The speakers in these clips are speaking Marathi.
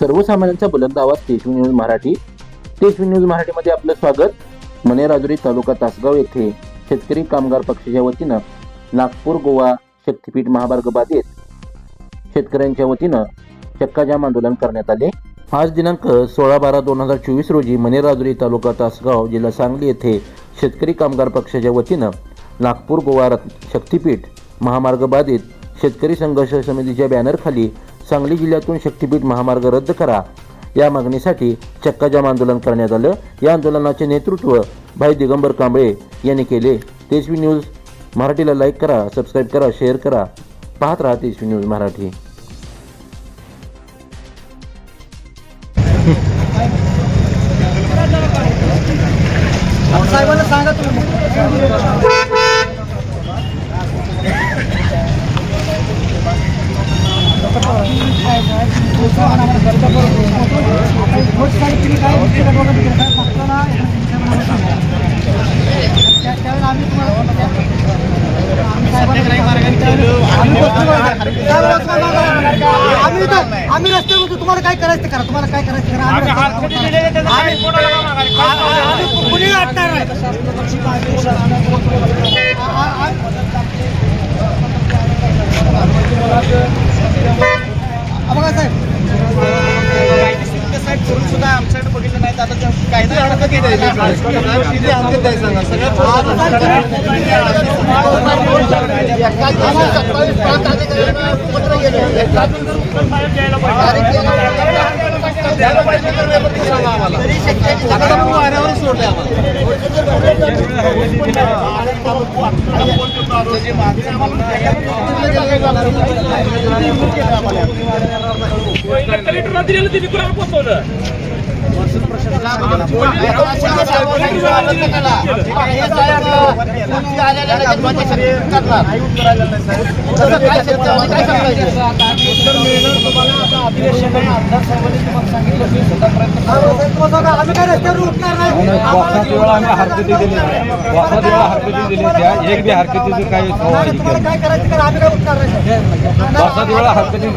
सर्वसामान्यांचा बुलंद आवाज तेजवी न्यूज मराठी. तेजवी न्यूज मराठीमध्ये आपलं स्वागत. मनेराजुरी तालुका तासगाव येथे शेतकरी कामगार पक्षाच्या वतीनं नागपूर गोवा शक्तीपीठ महामार्ग बाधित शेतकऱ्यांच्या वतीनं चक्काजाम आंदोलन करण्यात आले. आज दिनांक सोळा बारा दोन हजार चोवीस रोजी मनेराजुरी तालुका तासगाव जिल्हा सांगली येथे शेतकरी कामगार पक्षाच्या वतीनं नागपूर गोवा रत्- शक्तीपीठ महामार्ग बाधित शेतकरी संघर्ष समितीच्या बॅनरखाली सांगली जिल्ह्यातून शक्तीपीठ महामार्ग रद्द करा. या मागणीसाठी चक्काजाम आंदोलन करण्यात आलं. या आंदोलनाचे नेतृत्व भाई दिगंबर कांबळे यांनी केले. तेजवी न्यूज मराठीला लाईक करा सबस्क्राईब करा शेअर करा. पाहत राहा तेजवी न्यूज मराठी. साहेबांना सांगा तुम्ही. आम्ही रस्त्यावर होतो तुम्हाला काय करायचं करा तुम्हाला काय करायचं करा आम्ही कुणी वाटणार कलेक्टरला दिलेलं ते विकून आपण पोहोचवलं. आम्ही काय रस्त्यावर उठणार नाही वासात वेळा आम्ही हरकती दिली वासात वेळा हरकती दिली त्या एक बी हरकतीचं काही काय करायचं? ते करा आम्ही काय उठणार नाही वासात वेळा हरकती दिली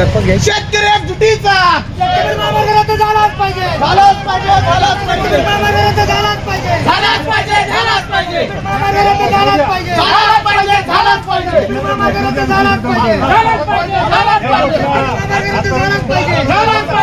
सरपंच घ्यायची. शेतकरी शेतकरी मामाकडे झालाच झालाच पाहिजे झालाच पाहिजे. झालाच पाहिजे. झालाच पाहिजे झालाच पाहिजे. झालाच पाहिजे. झालाच पाहिजे झालाच पाहिजे. झालाच पाहिजे. झालाच पाहिजे झालाच पाहिजे. झालाच पाहिजे.